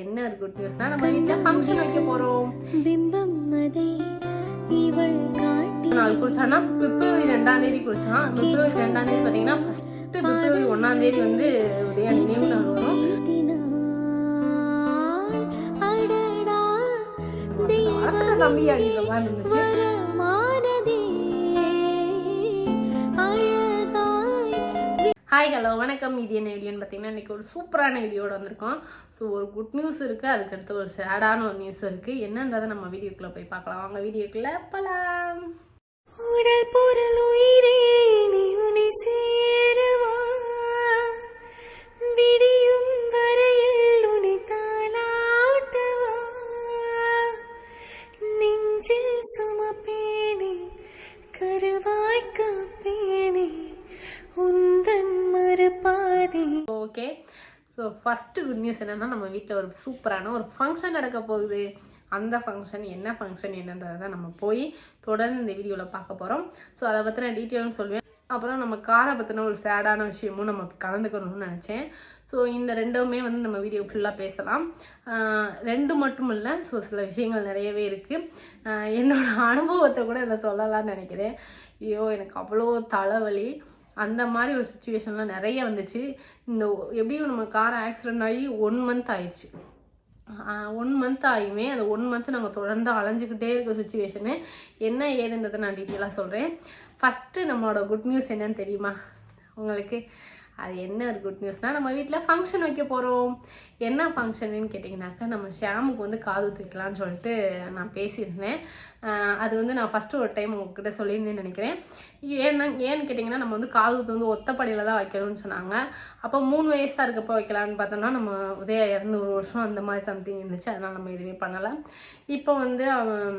என்ன ஒரு குட் நியூஸ்னா நம்ம வீட்டில் ஃபங்க்ஷன் வைக்க போகிறோம் பிம்பம் அதை இவள் காட்டி நாள் குளிச்சானா பிப்ரவரி ரெண்டாம் தேதி குளிச்சான். பிப்ரவரி ரெண்டாம் தேதி பார்த்தீங்கன்னா ஃபர்ஸ்ட் பிப்ரவரி ஒன்றாம் தேதி வந்து உதயா நினைவு நாள் வரும் தம்பி அப்படின்ற மாதிரி இருந்துச்சு. ஹாய் ஹலோ வணக்கம். இது என்ன வீடியோன்னு பார்த்தீங்கன்னா இன்றைக்கி ஒரு சூப்பரான வீடியோட வந்திருக்கோம். ஸோ ஒரு குட் நியூஸ் இருக்குது அதுக்கடுத்து ஒரு சேடான ஒரு நியூஸ் இருக்குது என்னன்றதை நம்ம வீடியோக்குள்ளே போய் பார்க்கலாம். வாங்க வீடியோக்குள்ளே போகலாம் உடல் பொருள் உயிரே நீ உனி சேருவா. விடியும் ஃபஸ்ட்டு குட் நியூஸ் என்னன்னா நம்ம வீட்டில் ஒரு சூப்பரான ஒரு ஃபங்க்ஷன் நடக்க போகுது. அந்த ஃபங்க்ஷன் என்ன ஃபங்க்ஷன் என்னன்றதை தான் நம்ம போய் தொடர்ந்து இந்த வீடியோவில் பார்க்க போகிறோம் ஸோ அதை பற்றின டீட்டெயிலும் சொல்வேன் அப்புறம் நம்ம காரை பற்றின ஒரு சேடான விஷயமும் நம்ம கலந்துக்கணும்னு நினச்சேன். ஸோ இந்த ரெண்டுமே வந்து நம்ம வீடியோ ஃபுல்லாக பேசலாம். ரெண்டு மட்டும் இல்லை ஸோ சில விஷயங்கள் நிறையவே இருக்குது என்னோடய அனுபவத்தை கூட இதில் சொல்லலாம்னு நினைக்கிறேன். ஐயோ எனக்கு அவ்வளோ தலைவலி. அந்த மாதிரி ஒரு சுச்சுவேஷன்லாம் நிறைய வந்துச்சு. இந்த எப்படியும் நம்ம கார் ஆக்சிடென்ட் ஆகி ஒன் மந்த் ஆயிடுச்சு ஒன் மந்த் ஆகியுமே அந்த ஒன் மந்த் நாங்கள் தொடர்ந்து அலைஞ்சிக்கிட்டே இருக்க சுச்சுவேஷனு என்ன ஏதுன்றதை நான் டீட்டெயிலாக சொல்கிறேன் ஃபஸ்ட்டு நம்மளோட குட் நியூஸ் என்னன்னு தெரியுமா? உங்களுக்கு? அது என்ன ஒரு குட் நியூஸ்னால் நம்ம வீட்டில் ஃபங்க்ஷன் வைக்க போகிறோம் என்ன ஃபங்க்ஷனுன்னு கேட்டிங்கனாக்கா நம்ம ஷாமுக்கு வந்து காது வைக்கலான்னு சொல்லிட்டு நான் பேசியிருந்தேன். அது வந்து நான் ஃபஸ்ட்டு ஒரு டைம் உங்ககிட்ட சொல்லியிருந்தேன்னு நினைக்கிறேன். ஏன்னா ஏன்னு கேட்டிங்கன்னா நம்ம வந்து காது குத்து வந்து ஒத்தப்படையில் தான் வைக்கணும்னு சொன்னாங்க. அப்போ மூணு வயசாக இருக்கப்போ வைக்கலான்னு பார்த்தோம்னா நம்ம உதய இரநூறு வருஷம் அந்த மாதிரி சம்திங் இருந்துச்சு. அதனால் நம்ம எதுவுமே பண்ணலை. இப்போ வந்து அவன்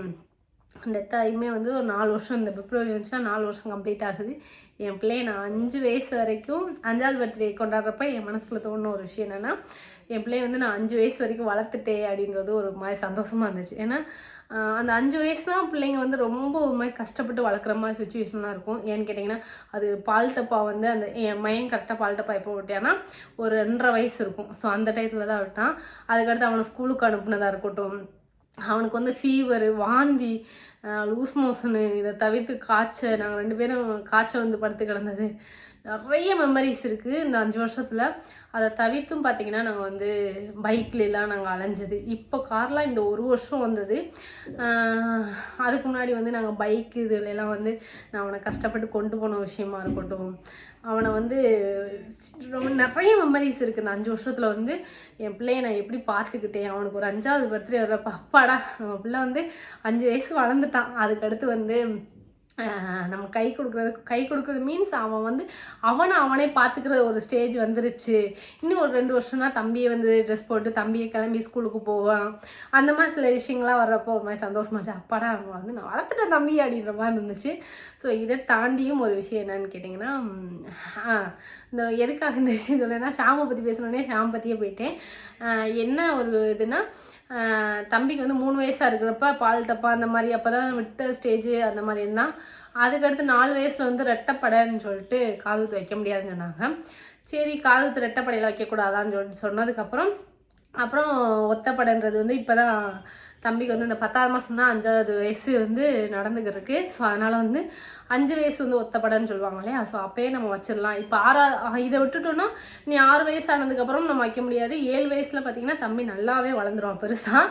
டெத் ஆகியுமே வந்து ஒரு நாலு வருஷம் இந்த பிப்ரவரி வந்துச்சுன்னா நாலு வருஷம் கம்ப்ளீட் ஆகுது. என் பிள்ளைய நான் அஞ்சு வயசு வரைக்கும் அஞ்சாவது பர்த்டே கொண்டாடுறப்ப என் மனசில் தோணுன ஒரு விஷயம் என்னென்னா என் பிள்ளைய வந்து நான் அஞ்சு வயசு வரைக்கும் வளர்த்துட்டேன் அப்படின்றது ஒரு மாதிரி சந்தோஷமாக இருந்துச்சு. ஏன்னா அந்த அஞ்சு வயசு தான் பிள்ளைங்க வந்து ரொம்ப ஒரு மாதிரி கஷ்டப்பட்டு வளர்க்குற மாதிரி சுச்சுவேஷன்லாம் இருக்கும். ஏன்னு கேட்டிங்கன்னா அது பால் டப்பா வந்து அந்த என் மையன் கரெக்டாக பால் டப்பா எப்போ விட்டேன்னா ஒரு ரெண்டரை வயசு இருக்கும். ஸோ அந்த டயத்தில் தான் விட்டான். அதுக்கடுத்து அவனை ஸ்கூலுக்கு அனுப்புனதாக இருக்கட்டும். அவனுக்கு வந்து ஃபீவரு வாந்தி லூஸ் மோஷனு இதை தவிர்த்து காய்ச்சல் நாங்கள் ரெண்டு பேரும் காய்ச்சல் வந்து படுத்து கிடந்தது. நிறைய மெமரிஸ் இருக்குது இந்த அஞ்சு வருஷத்தில். அதை தவிர்த்தும் பார்த்தீங்கன்னா நாங்கள் வந்து பைக்லலாம் நாங்கள் அலைஞ்சது. இப்போ கார்லாம் இந்த ஒரு வருஷம் வந்தது. அதுக்கு முன்னாடி வந்து நாங்கள் பைக் இதுலலாம் வந்து நான் அவனை கஷ்டப்பட்டு கொண்டு போன விஷயமா இருக்கட்டும். அவனை வந்து ரொம்ப நிறைய மெமரிஸ் இருக்குது இந்த அஞ்சு வருஷத்தில் வந்து என் பிள்ளைய நான் எப்படி பார்த்துக்கிட்டேன்? அவனுக்கு ஒரு அஞ்சாவது பர்த்டே வர்றப்ப அப்பாடா நம்ம பிள்ளை வந்து அஞ்சு வயசு வளர்ந்துட்டான். அதுக்கடுத்து வந்து நம்ம கை கொடுக்குறது கை கொடுக்குறது மீன்ஸ் அவன் வந்து அவனை அவனே பார்த்துக்கிற ஒரு ஸ்டேஜ் வந்துருச்சு. இன்னும் ஒரு ரெண்டு வருஷம்னா தம்பியை வந்து ட்ரெஸ் போட்டு தம்பியை கிளம்பி ஸ்கூலுக்கு போவான். அந்த மாதிரி சில விஷயங்கள்லாம் வர்றப்போ ஒரு மாதிரி சந்தோஷமாச்சு அப்பாடா அவன் வந்து நான் வளர்த்துட்டேன் தம்பி அப்படின்ற மாதிரி இருந்துச்சு. ஸோ இதை தாண்டியும் ஒரு விஷயம் என்னன்னு கேட்டிங்கன்னா இந்த எதுக்காக இந்த விஷயம் சொல்லுன்னா ஷாமை பற்றி பேசணுன்னே ஷாம் பற்றியே போயிட்டேன். என்ன ஒரு இதுனா தம்பிக்கு வந்து மூணு வயசாக இருக்கிறப்ப பால் டப்பா அந்த மாதிரி அப்போ தான் விட்ட ஸ்டேஜ் அந்த மாதிரி இருந்தான் அதுக்கடுத்து நாலு வயசில் வந்து ரெட்டப்படைன்னு சொல்லிட்டு காதுகுத்து வைக்க முடியாதுன்னு சொன்னாங்க. சரி காதுகுத்து ரெட்டப்படையில் வைக்கக்கூடாதான்னு சொல்லிட்டு சொன்னதுக்கப்புறம் அப்புறம் ஒத்தப்படன்றது வந்து இப்போ தான் தம்பிக்கு வந்து இந்த பத்தாவது மாதம் தான் அஞ்சாவது வயசு வந்து நடந்துக்கிறதுக்கு ஸோ அதனால் வந்து அஞ்சு வயசு வந்து ஒத்தப்படன்னு சொல்லுவாங்க இல்லையா? ஸோ அப்பயே நம்ம வச்சிடலாம். இப்போ ஆறா இதை விட்டுட்டோம்னா நீ ஆறு வயசு ஆனதுக்கப்புறம் நம்ம வைக்க முடியாது. ஏழு வயசில் பார்த்தீங்கன்னா தம்பி நல்லாவே வளர்ந்துருவான் பெருசாக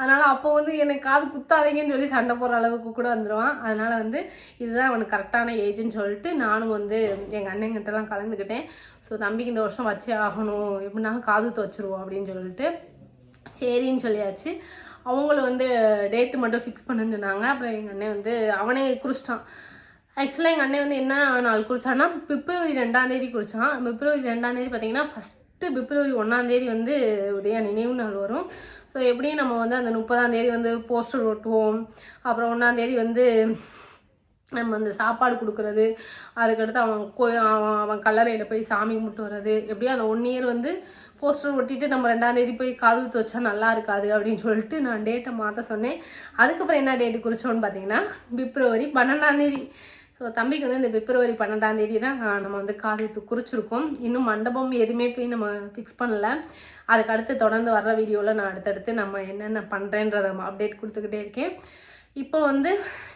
அதனால் அப்போ வந்து எனக்கு காது குத்தாதீங்கன்னு சொல்லி சண்டை போடுற அளவுக்கு கூட வந்துடுவான் அதனால் வந்து இதுதான் அவனுக்கு கரெக்டான ஏஜ்னு சொல்லிட்டு நானும் வந்து எங்கள் அண்ணங்கிட்டலாம் கலந்துக்கிட்டேன். ஸோ தம்பிக்கு இந்த வருஷம் வச்சே ஆகணும். எப்படின்னாலும் காது துவச்சிருவோம் அப்படின்னு சொல்லிட்டு. சரின்னு சொல்லியாச்சு. அவங்களும் வந்து டேட்டு மட்டும் ஃபிக்ஸ் பண்ணுன்னு சொன்னாங்க. அப்புறம் எங்கள் அண்ணன் வந்து அவனே குறிச்சிட்டான் ஆக்சுவலாக எங்கள் அண்ணன் வந்து என்ன நாள் குறிச்சான்னா பிப்ரவரி ரெண்டாந்தேதி குறிச்சான் பிப்ரவரி ரெண்டாந்தேதி பார்த்தீங்கன்னா ஃபஸ்ட் எட்டு பிப்ரவரி ஒன்றாம் தேதி வந்து உதயா நினைவு நாள் வரும். ஸோ எப்படியும் நம்ம வந்து அந்த முப்பதாம் தேதி வந்து போஸ்டர் ஒட்டுவோம். அப்புறம் ஒன்றாம் தேதி வந்து நம்ம அந்த சாப்பாடு கொடுக்குறது. அதுக்கடுத்து அவன் கோ அவன் அவன் கல்லறையில் போய் சாமி கும்பிட்டு வர்றது. எப்படியும் அந்த ஒன் இயர் வந்து போஸ்டர் ஒட்டிட்டு நம்ம ரெண்டாம் தேதி போய் காது குத்து வச்சா நல்லா இருக்காது அப்படின்னு சொல்லிட்டு நான் டேட்டை மாற்ற சொன்னேன். அதுக்கப்புறம் என்ன டேட்டு குறிச்சோன்னு பார்த்தீங்கன்னா பிப்ரவரி பன்னெண்டாம் தேதி. ஸோ தம்பிக்கு வந்து இந்த பிப்ரவரி பன்னெண்டாம் தேதி தான் நம்ம வந்து காது குறிச்சிருக்கோம். இன்னும் மண்டபம் எதுவுமே போய் நம்ம ஃபிக்ஸ் பண்ணல. அதுக்கு அடுத்து தொடர்ந்து வர்ற வீடியோவில் நான் அடுத்தடுத்து நம்ம என்னென்ன பண்ணுறேன்றத அப்டேட் கொடுத்துக்கிட்டே இருக்கேன். இப்போ வந்து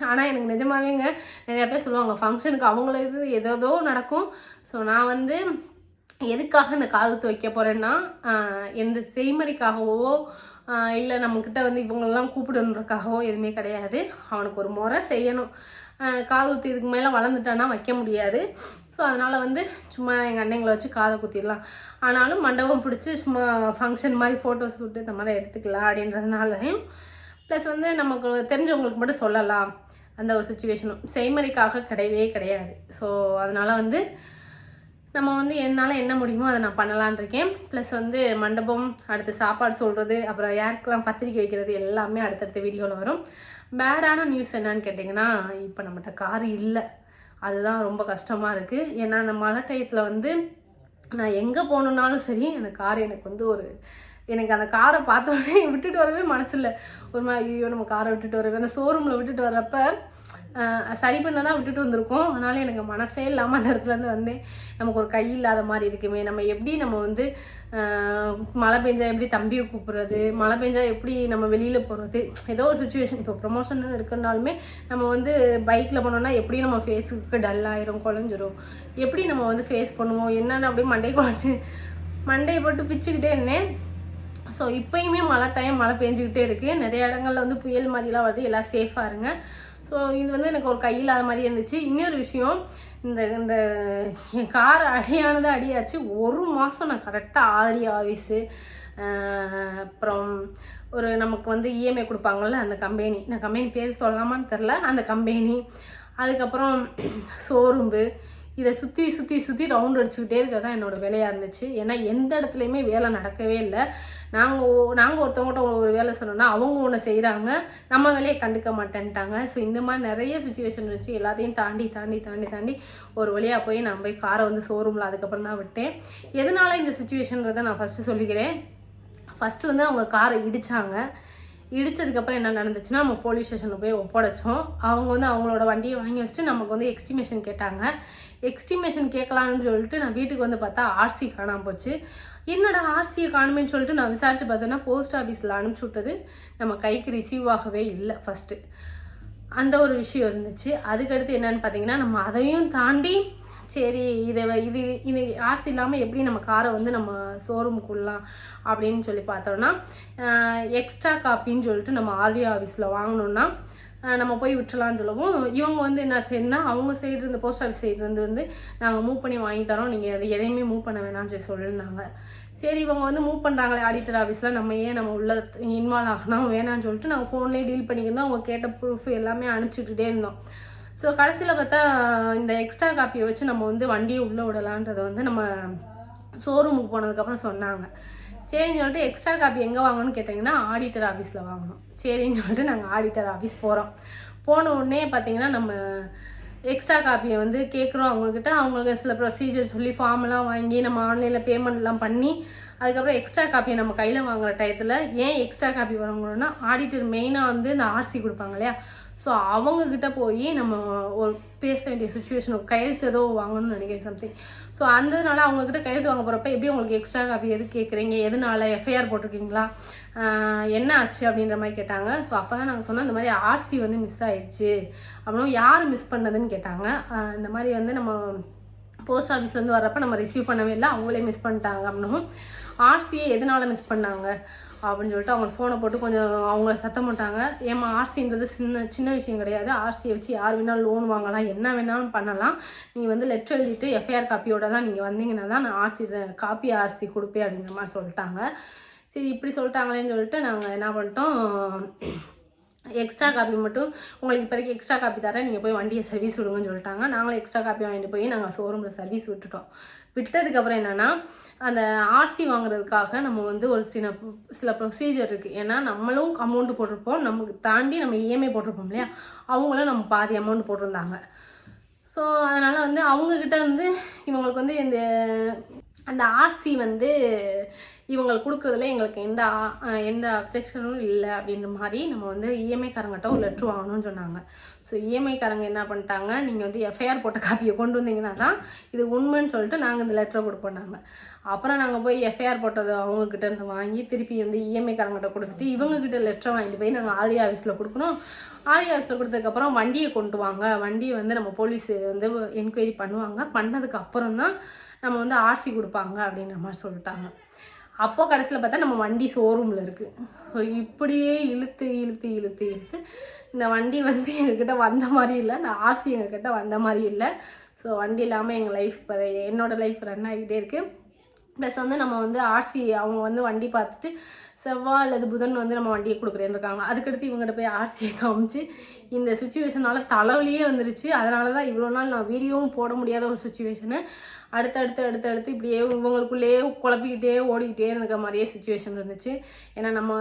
ஆனால் எனக்கு நிஜமாவேங்க நிறையா பேர் சொல்லுவாங்க ஃபங்க்ஷனுக்கு அவங்கள இது ஏதோ நடக்கும். ஸோ நான் வந்து எதுக்காக இந்த காதுத்து வைக்க போகிறேன்னா எந்த செய்மறிக்காகவோ இல்லை நம்மக்கிட்ட வந்து இவங்களெல்லாம் கூப்பிடணுன்றக்காகவோ எதுவுமே கிடையாது. அவனுக்கு ஒரு முறை செய்யணும். காது குத்தி இதுக்கு மேலே வளர்ந்துட்டானா வைக்க முடியாது. ஸோ அதனால் வந்து சும்மா எங்கள் அண்ணங்களை வச்சு காதை குத்திடலாம். ஆனாலும் மண்டபம் பிடிச்சி சும்மா ஃபங்க்ஷன் மாதிரி ஃபோட்டோ ஷூட்டு இந்த மாதிரி எடுத்துக்கலாம் அப்படின்றதுனாலையும் ப்ளஸ் வந்து நமக்கு தெரிஞ்சவங்களுக்கு மட்டும் சொல்லலாம். அந்த ஒரு சுச்சுவேஷனும் செய்மறைக்காக கிடையவே கிடையாது. ஸோ அதனால் வந்து நம்ம வந்து என்னால் என்ன முடியுமோ அதை நான் பண்ணலான் இருக்கேன். ப்ளஸ் வந்து மண்டபம் அடுத்து சாப்பாடு சொல்கிறது அப்புறம் யாருக்கெல்லாம் பத்திரிக்கை வைக்கிறது எல்லாமே அடுத்தடுத்த வீடியோவில் வரும். பேடான நியூஸ் என்னன்னு கேட்டிங்கன்னா இப்போ நம்மகிட்ட கார் இல்லை. அதுதான் ரொம்ப கஷ்டமாக இருக்குது ஏன்னா அந்த மழை டயத்தில் வந்து நான் எங்கே போகணுன்னாலும் சரி அந்த கார் எனக்கு வந்து ஒரு எனக்கு அந்த காரை பார்த்த உடனே விட்டுட்டு வரவே மனசு இல்லை. ஒரு மாதிரி ஐயோ நம்ம காரை விட்டுட்டு வரவே அந்த ஷோரூமில் விட்டுட்டு வர்றப்போ சரி பண்ண தான் விட்டுட்டு வந்திருக்கோம். அதனால எனக்கு மனசே இல்லாமல் அந்த இடத்துலேருந்து வந்தேன். நமக்கு ஒரு கை இல்லாத மாதிரி இருக்குமே. நம்ம எப்படி நம்ம வந்து மழை பெஞ்சா எப்படி தம்பியை கூப்பிட்றது? மழை பெஞ்சா எப்படி நம்ம வெளியில் போகிறது ஏதோ ஒரு சுச்சுவேஷன் இப்போ ப்ரொமோஷன் இருக்குனாலுமே நம்ம வந்து பைக்கில் போனோம்னா எப்படி நம்ம ஃபேஸுக்கு டல் ஆயிரும் குழஞ்சிரும்? எப்படி நம்ம வந்து ஃபேஸ் பண்ணுவோம்? என்னென்னு அப்படியே மண்டை குழச்சி மண்டையை போட்டு பிச்சுக்கிட்டே இருந்தேன். ஸோ இப்போயுமே மழை டைம் மழை பெஞ்சிக்கிட்டே இருக்குது நிறைய இடங்கள்ல வந்து புயல் மாதிரிலாம் வருது. எல்லாம் சேஃபாக இருங்க. ஸோ இது வந்து எனக்கு ஒரு கையில்லாத மாதிரி இருந்துச்சு. இன்னொரு விஷயம் இந்த இந்த என் கார் அடியானது அடியாச்சு. ஒரு மாதம் நான் கரெக்டாக ஆர்டி ஆஃபீஸு அப்புறம் ஒரு நமக்கு வந்து இஎம்ஐ கொடுப்பாங்கள்ல அந்த கம்பெனி நான் கம்பெனி பேர் சொல்லாமான்னு தெரில அந்த கம்பெனி அதுக்கப்புறம் ஷோரூம்பு இதை சுற்றி சுற்றி சுற்றி ரவுண்ட் அடிச்சுக்கிட்டே இருக்க தான் என்னோட வேலையாக இருந்துச்சு. ஏன்னா எந்த இடத்துலையுமே வேலை நடக்கவே இல்லை. நாங்கள் நாங்கள் ஒருத்தவங்கள்ட்ட ஒரு வேலை சொன்னோம்னா அவங்க ஒன்று செய்கிறாங்க நம்ம வேலையை கண்டுக்க மாட்டேன்ட்டாங்க. ஸோ இந்த மாதிரி நிறைய சுச்சுவேஷன் இருந்துச்சு. எல்லாத்தையும் தாண்டி தாண்டி தாண்டி தாண்டி ஒரு வழியாக போய் நான் போய் காரை வந்து ஷோரூமில் அதுக்கப்புறம் தான் விட்டேன். எதனால இந்த சுச்சுவேஷன்றதை நான் ஃபஸ்ட்டு சொல்லிக்கிறேன். ஃபஸ்ட்டு வந்து அவங்க காரை இடித்தாங்க இடித்ததுக்கப்புறம் என்ன நடந்துச்சுன்னா நம்ம போலீஸ் ஸ்டேஷனில் போய் ஒப்படைச்சோம். அவங்க வந்து அவங்களோட வண்டியை வாங்கி வச்சுட்டு நமக்கு வந்து எக்ஸ்டிமேஷன் கேட்டாங்க. எக்ஸ்டிமேஷன் கேட்கலான்னு சொல்லிட்டு நான் வீட்டுக்கு வந்து பார்த்தா ஆர்சி காணாமல் போச்சு. என்னடா ஆர்சியை காணுமேன்னு சொல்லிட்டு நான் விசாரித்து பார்த்தேன்னா போஸ்ட் ஆஃபீஸில் அனுப்பிச்சி விட்டது. நம்ம கைக்கு ரிசீவ் ஆகவே இல்லை ஃபஸ்ட்டு அந்த ஒரு விஷயம் இருந்துச்சு. அதுக்கடுத்து என்னன்னு பார்த்தீங்கன்னா நம்ம அதையும் தாண்டி சரி இதை இது இது ஆர்சி இல்லாமல் எப்படி நம்ம காரை வந்து நம்ம ஷோரூமுக்குள்ளலாம் அப்படின்னு சொல்லி பார்த்தோன்னா எக்ஸ்ட்ரா காப்பின்னு சொல்லிட்டு நம்ம ஆர்டிஓ ஆஃபீஸில் வாங்கினோம்னா நம்ம போய் விட்டுலான்னு சொல்லவும். இவங்க வந்து என்ன செய்யணும்னா அவங்க சைடு இந்த போஸ்ட் ஆஃபீஸ் சைடு இருந்து வந்து நாங்கள் மூவ் பண்ணி வாங்கி தரோம். நீங்கள் அது எதையுமே மூவ் பண்ண வேணாம்னு சொல்லி சொல்லியிருந்தாங்க. சரி இவங்க வந்து மூவ் பண்ணுறாங்களே ஆடிட்டர் ஆஃபீஸில் நம்ம ஏன் நம்ம உள்ள இன்வால்வ் ஆகணும் வேணாம்னு சொல்லிட்டு நாங்கள் ஃபோன்லேயே டீல் பண்ணியிருந்தோம் அவங்க கேட்ட ப்ரூஃப் எல்லாமே அனுப்பிச்சுட்டுட்டே இருந்தோம். ஸோ கடைசியில் பார்த்தா இந்த எக்ஸ்ட்ரா காப்பியை வச்சு நம்ம வந்து வண்டியை உள்ளே விடலான்றதை வந்து நம்ம ஷோரூமுக்கு போனதுக்கப்புறம் சொன்னாங்க. சரின்னு சொல்லிட்டு எக்ஸ்ட்ரா காப்பி எங்கே வாங்கணும்னு கேட்டிங்கன்னா ஆடிட்டர் ஆஃபீஸில் வாங்கணும். சரின்னு சொல்லிட்டு நாங்கள் ஆடிட்டர் ஆஃபீஸ் போகிறோம் போன உடனே பார்த்தீங்கன்னா நம்ம எக்ஸ்ட்ரா காப்பியை வந்து கேட்குறோம் அவங்கக்கிட்ட அவங்களுக்கு சில ப்ரொசீஜர் சொல்லி ஃபார்ம்லாம் வாங்கி நம்ம ஆன்லைனில் பேமெண்ட்லாம் பண்ணி அதுக்கப்புறம் எக்ஸ்ட்ரா காப்பியை நம்ம கையில் வாங்குகிற டயத்தில் ஏன் எக்ஸ்ட்ரா காப்பி வாங்கணும்னா ஆடிட்டர் மெயினாக வந்து இந்த ஆர்சி கொடுப்பாங்க இல்லையா? ஸோ அவங்கக்கிட்ட போய் நம்ம ஒரு பேச வேண்டிய சுச்சுவேஷன் ஒரு கையெழுத்து ஏதோ வாங்கணும்னு நினைக்கிறேன் சம்திங் ஸோ அந்ததுனால அவங்கக்கிட்ட கையெழுத்து வாங்க போகிறப்ப எப்படி உங்களுக்கு எக்ஸ்ட்ரா காப்பி எது கேட்குறீங்க எதனால? எஃப்ஐஆர் போட்டிருக்கீங்களா? என்ன ஆச்சு? அப்படின்ற மாதிரி கேட்டாங்க. ஸோ அப்போ தான் நாங்கள் சொன்னோம் இந்த மாதிரி ஆர்சி வந்து மிஸ் ஆயிடுச்சு. அப்படின்னும் யார் மிஸ் பண்ணதுன்னு கேட்டாங்க. இந்த மாதிரி வந்து நம்ம போஸ்ட் ஆஃபீஸ்லேருந்து வர்றப்ப நம்ம ரிசீவ் பண்ணவே இல்லை. அவங்களே மிஸ் பண்ணிட்டாங்க அப்படின்னும் ஆர்சியை எதனால மிஸ் பண்ணாங்க? அப்படின்னு சொல்லிட்டு அவங்க ஃபோனை போட்டு கொஞ்சம் அவங்க சத்தம் போட்டாங்க. ஏமா ஆர்சின்றது சின்ன சின்ன விஷயம் கிடையாது. ஆர்சியை வச்சு யார் வேணாலும் லோன் வாங்கலாம் என்ன வேணாலும் பண்ணலாம். நீங்கள் வந்து லெட்டர் எழுதிட்டு எஃப்ஐஆர் காப்பியோட தான் நீங்கள் வந்தீங்கன்னா தான் நான் ஆர்சி காப்பி ஆர்சி கொடுப்பேன் அப்படிங்கிற மாதிரி சொல்லிட்டாங்க. சரி இப்படி சொல்லிட்டாங்களேன்னு சொல்லிட்டு நாங்கள் என்ன பண்ணிட்டோம் எக்ஸ்ட்ரா காப்பி மட்டும் உங்களுக்கு இப்போதைக்கு எக்ஸ்ட்ரா காப்பி தரேன். நீங்கள் போய் வண்டியை சர்வீஸ் விடுங்கன்னு சொல்லிட்டாங்க. நாங்களும் எக்ஸ்ட்ரா காப்பி வாங்கிட்டு போய் நாங்கள் ஷோரூமில் சர்வீஸ் விட்டுட்டோம். விட்டதுக்கப்புறம் என்னென்னா அந்த ஆர்சி வாங்குறதுக்காக நம்ம வந்து ஒரு சில சில ப்ரொசீஜர் இருக்குது ஏன்னா நம்மளும் அமௌண்ட் போட்டிருப்போம். நமக்கு தாண்டி நம்ம இஎம்ஐ போட்டிருப்போம் இல்லையா? அவங்களும் நம்ம பாதி அமௌண்ட் போட்டிருந்தாங்க. ஸோ அதனால் வந்து அவங்கக்கிட்ட வந்து இவங்களுக்கு வந்து இந்த அந்த ஆர்சி வந்து இவங்களுக்கு கொடுக்குறதுல எங்களுக்கு எந்த ஆ- எந்த அப்ஜெக்ஷனும் இல்லை அப்படின்ற மாதிரி நம்ம வந்து இஎம்ஐக்காரங்கிட்ட ஒரு லெட்ரு வாங்கணும்னு சொன்னாங்க. ஸோ இஎம்ஐக்காரங்க என்ன பண்ணிட்டாங்க? நீங்கள் வந்து எஃப்ஐஆர் போட்ட காப்பியை கொண்டு வந்தீங்கன்னா தான் இது உண்மைன்னு சொல்லிட்டு நாங்கள் இந்த லெட்டரை கொடுப்போம் அப்புறம் நாங்கள் போய் எஃப்ஐஆர் போட்டது அவங்கக்கிட்ட இருந்து வாங்கி திருப்பி வந்து இஎம்ஐக்காரங்கிட்ட கொடுத்துட்டு இவங்கக்கிட்ட லெட்டரை வாங்கிட்டு போய் நாங்கள் ஆர்டி ஆஃபீஸில் கொடுக்கணும். ஆர்டி ஆஃபீஸில் கொடுத்ததுக்கப்புறம் வண்டியை கொண்டு வாங்க. வண்டியை வந்து நம்ம போலீஸ் வந்து என்கொயரி பண்ணுவாங்க. பண்ணதுக்கு அப்புறம் தான் நம்ம வந்து ஆர்சி கொடுப்பாங்க அப்படின்ற மாதிரி சொல்லிட்டாங்க. அப்போது கடைசியில் பார்த்தா நம்ம வண்டி ஷோரூமில் இருக்குது ஸோ இப்படியே இழுத்து இழுத்து இழுத்து இழுத்து இந்த வண்டி வந்து எங்ககிட்ட வந்த மாதிரி இல்லை. இந்த ஆர்சி எங்ககிட்ட வந்த மாதிரி இல்லை. ஸோ வண்டி இல்லாமல் எங்கள் லைஃப் இப்போ என்னோடய லைஃப் ரன் ஆகிட்டே இருக்குது ப்ளஸ் வந்து நம்ம வந்து ஆர்சி அவங்க வந்து வண்டி பார்த்துட்டு செவ்வாய் அல்லது புதன் வந்து நம்ம வண்டியை கொடுக்குறேன்னு இருக்காங்க. அதுக்கடுத்து இவங்ககிட்ட போய் ஆர்சியை காமிச்சு இந்த சுச்சுவேஷனால தலைவலியே வந்துருச்சு. அதனால தான் இவ்வளோ நாள் நான் வீடியோவும் போட முடியாத ஒரு சுச்சுவேஷனு அடுத்தடுத்து அடுத்தடுத்து இப்படியே இவங்களுக்குள்ளேயே குழப்பிக்கிட்டே ஓடிக்கிட்டே இருக்க மாதிரியே சுச்சுவேஷன் இருந்துச்சு. ஏன்னா நம்ம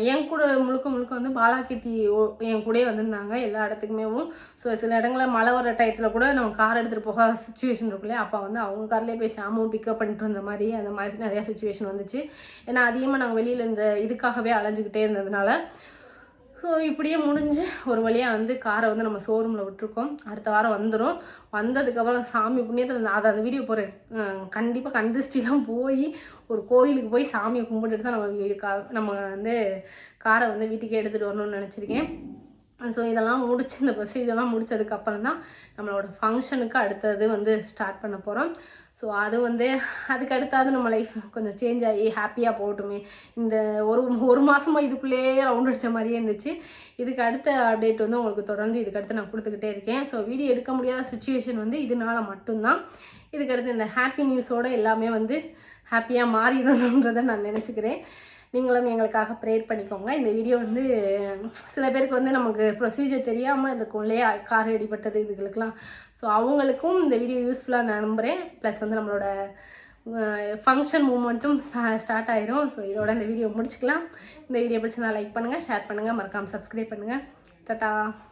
என் கூட முழுக்க முழுக்க வந்து பாலாக்கீர்த்தி ஓ- என் கூடயே வந்திருந்தாங்க எல்லா இடத்துக்குமேவும். ஸோ சில இடங்களில் மழை வர டயத்தில் கூட நம்ம கார் எடுத்துகிட்டு போக சுச்சுவேஷன் இருக்குல்லையே? அப்போ வந்து அவங்க கார்லேயே போய் சாமும் பிக்கப் பண்ணிட்டு வந்த மாதிரி அந்த மாதிரி நிறையா சுச்சுவேஷன் வந்துச்சு. ஏன்னா அதிகமாக நாங்கள் வெளியில் இந்த இதுக்காகவே அலைஞ்சிக்கிட்டே இருந்ததுனால ஸோ இப்படியே முடிஞ்சு ஒரு வழியாக வந்து காரை வந்து நம்ம ஷோரூமில் விட்டுருக்கோம். அடுத்த வாரம் வந்துடும் வந்ததுக்கப்புறம் சாமி புண்ணியத்தில் அதை அந்த வீடியோ போகிறேன் கண்டிப்பாக கந்திஷ்டிலாம் போய் ஒரு கோயிலுக்கு போய் சாமியை கும்பிட்டுட்டு தான் நம்ம வீடு கா நம்ம வந்து காரை வந்து வீட்டுக்கே எடுத்துகிட்டு வரணும்னு நினச்சிருக்கேன். ஸோ இதெல்லாம் முடிச்சு இந்த ப்ரொசீஜர்லாம் முடித்ததுக்கப்புறம் தான் நம்மளோட ஃபங்க்ஷனுக்கு அடுத்தது வந்து ஸ்டார்ட் பண்ண போகிறோம் ஸோ அது வந்து அதுக்கடுத்தாவது நம்ம லைஃப் கொஞ்சம் சேஞ்ச் ஆகி ஹாப்பியாக போகட்டுமே. இந்த ஒரு ஒரு மாதமாக இதுக்குள்ளேயே ரவுண்ட் அடித்த மாதிரியே இருந்துச்சு. இதுக்கு அடுத்த அப்டேட் வந்து உங்களுக்கு தொடர்ந்து இதுக்கு அடுத்து நான் கொடுத்துக்கிட்டே இருக்கேன். ஸோ வீடியோ எடுக்க முடியாத சுச்சுவேஷன் வந்து இதனால மட்டும்தான். இதுக்கடுத்து இந்த ஹாப்பி நியூஸோட எல்லாமே வந்து ஹாப்பியாக மாறிடணுன்றதை நான் நினச்சிக்கிறேன். நீங்களும் எங்களுக்காக ப்ரேயர் பண்ணிக்கோங்க. இந்த வீடியோ வந்து சில பேருக்கு வந்து நமக்கு ப்ரொசீஜர் தெரியாமல் இருக்கும் இல்லையா கார் அடிபட்டது இதுகளுக்கெல்லாம் ஸோ அவங்களுக்கும் இந்த வீடியோ யூஸ்ஃபுல்லாக நம்புகிறேன் ப்ளஸ் வந்து நம்மளோட ஃபங்க்ஷன் மூமெண்ட்டும் ஸ்டார்ட் ஆயிரும். ஸோ இதோட இந்த வீடியோ முடிச்சுக்கலாம். இந்த வீடியோ பிடிச்சிருந்தா லைக் பண்ணுங்கள் ஷேர் பண்ணுங்கள் மறக்காமல் சப்ஸ்கிரைப் பண்ணுங்கள் டாட்டா